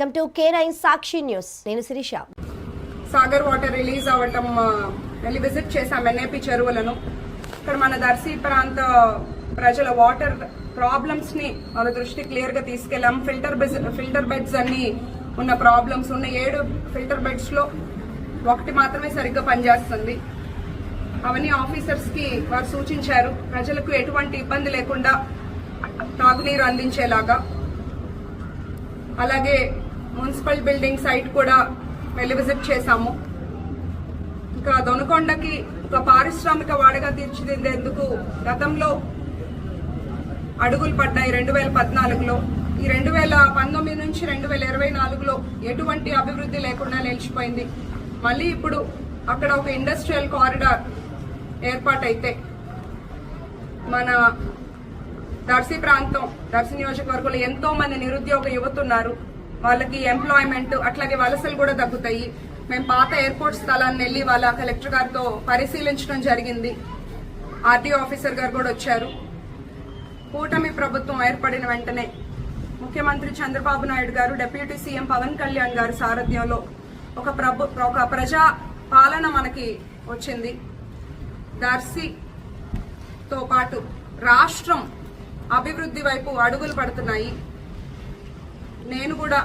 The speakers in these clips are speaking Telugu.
Welcome to K nine Sakshi News. నేను శిరీష. సాగర్ వాటర్ రిలీజ్ అవ్వటం వెళ్ళి విజిట్ చేశాం ఎన్ఏపి చెరువులను. ఇక్కడ మన దర్శి ప్రాంత ప్రజల వాటర్ ప్రాబ్లమ్స్ని వాళ్ళ దృష్టి క్లియర్గా తీసుకెళ్ళాం ఫిల్టర్ ఫిల్టర్ బెడ్స్ అన్ని ఉన్న ప్రాబ్లమ్స్ ఉన్న ఏడు ఫిల్టర్ బెడ్స్లో ఒకటి మాత్రమే సరిగ్గా పనిచేస్తుంది. అవన్నీ ఆఫీసర్స్కి వారు సూచించారు. ప్రజలకు ఎటువంటి ఇబ్బంది లేకుండా తాగునీరు అందించేలాగా. అలాగే మున్సిపల్ బిల్డింగ్ సైట్ కూడా వెళ్ళి విజిట్ చేశాము. ఇంకా దొనకొండకి ఒక పారిశ్రామిక వాడగా తీర్చిదిద్దేందుకు గతంలో అడుగులు పడ్డాయి రెండు వేల పద్నాలుగులో. ఈ రెండు వేల పంతొమ్మిది నుంచి రెండు వేల ఇరవై నాలుగులో ఎటువంటి అభివృద్ధి లేకుండా నిలిచిపోయింది. మళ్ళీ ఇప్పుడు అక్కడ ఒక ఇండస్ట్రియల్ కారిడార్ ఏర్పాటైతే మన దర్శి ప్రాంతం దర్శి నియోజకవర్గంలో ఎంతో మంది నిరుద్యోగ యువత ఉన్నారు వాళ్ళకి ఎంప్లాయ్మెంట్ అట్లాగే వలసలు కూడా తగ్గుతాయి. మేము పాత ఎయిర్పోర్ట్ స్థలాన్ని వెళ్ళి వాళ్ళ కలెక్టర్ గారితో పరిశీలించడం జరిగింది. ఆర్టీఓ ఆఫీసర్ గారు కూడా వచ్చారు. కూటమి ప్రభుత్వం ఏర్పడిన వెంటనే ముఖ్యమంత్రి చంద్రబాబు నాయుడు గారు డిప్యూటీ సీఎం పవన్ కళ్యాణ్ గారి సారథ్యంలో ఒక ప్రభు ఒక ప్రజా పాలన మనకి వచ్చింది. దర్శితో పాటు రాష్ట్రం అభివృద్ధి వైపు అడుగులు పడుతున్నాయి. నేను కూడా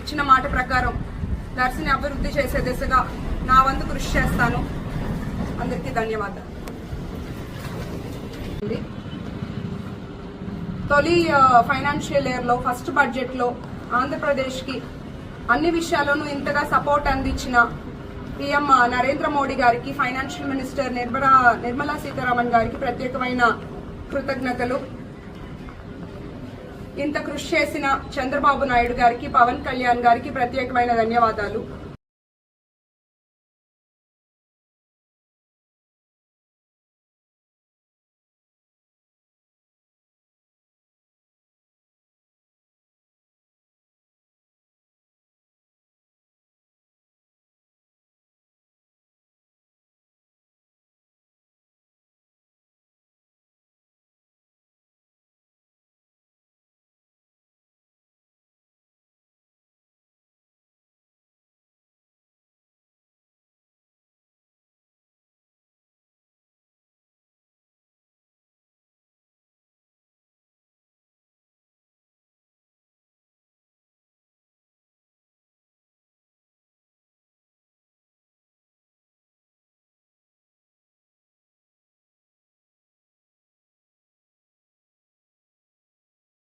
ఇచ్చిన మాట ప్రకారం దర్శిని అభివృద్ధి చేసే దిశగా నా వంతు కృషి చేస్తాను. అందరికీ ధన్యవాదాలు. తొలి ఫైనాన్షియల్ ఇయర్లో ఫస్ట్ బడ్జెట్లో ఆంధ్రప్రదేశ్కి అన్ని విషయాల్లోనూ ఇంతగా సపోర్ట్ అందించిన పిఎం నరేంద్ర మోడీ గారికి ఫైనాన్షియల్ మినిస్టర్ నిర్మలా నిర్మలా సీతారామన్ గారికి ప్రత్యేకమైన కృతజ్ఞతలు. ఇంత కృషి చేసిన చంద్రబాబు నాయుడు గారికి పవన్ కళ్యాణ్ గారికి ప్రత్యేకమైన ధన్యవాదాలు.